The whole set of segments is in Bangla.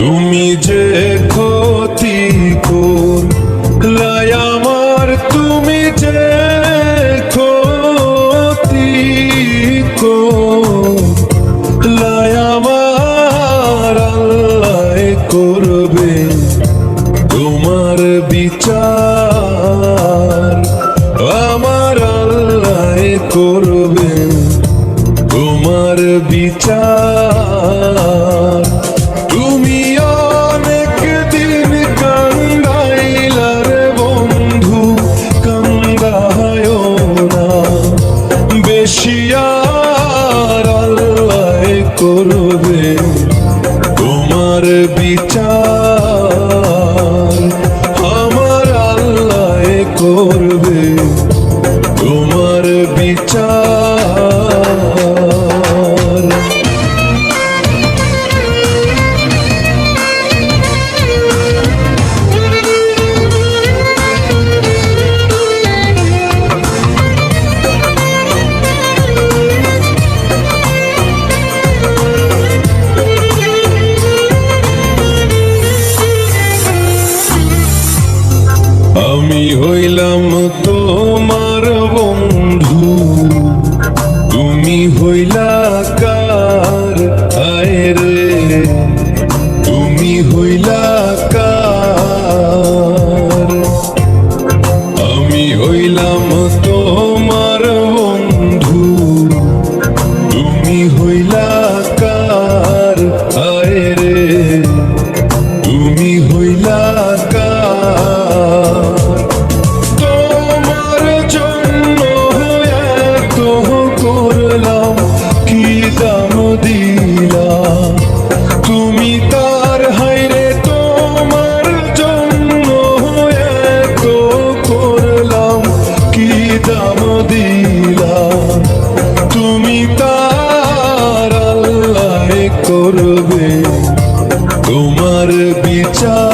তুমি যে ক্ষতি করলাই আমার তুমি যে ক্ষতি করলাই আমার করবে তোমার বিচার। বিচার। তুমি অনেক দিন কান্দাইলার বন্ধু কান্দায় না। বেশিয়ার আল্লাহ করবে তোমার বিচার। আমার আল্লাহ করবে। soy la তার করবে। তোমার বিচার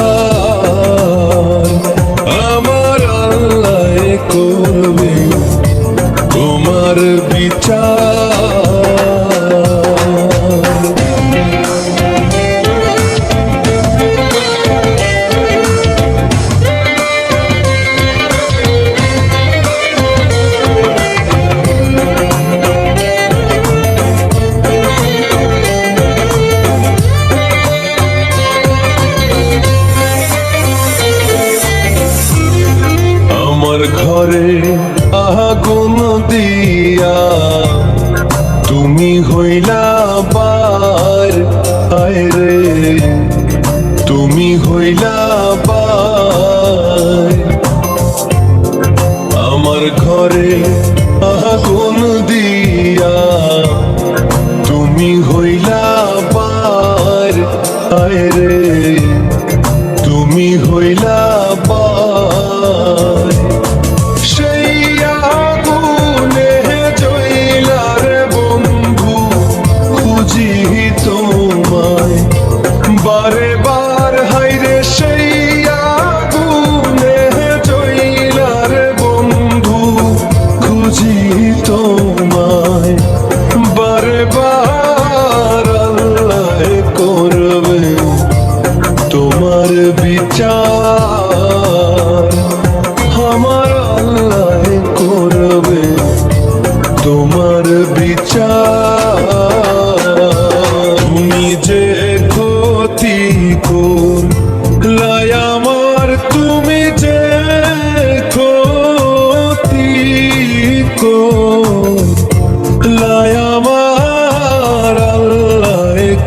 না পার। হায় রে তুমি হইলা পার। আমার ঘরে আগুন দি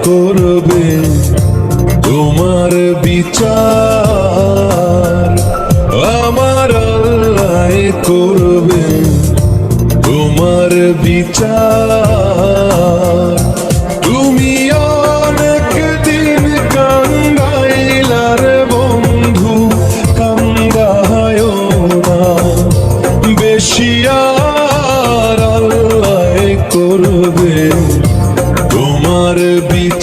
করবে তোমার বিচার? আমার আল্লাহ করবে তোমার বিচার। তুমি অনেক দিন কান্দাইলার বন্ধু কান্দায় না। বেশিয়া করবে আমার বিপ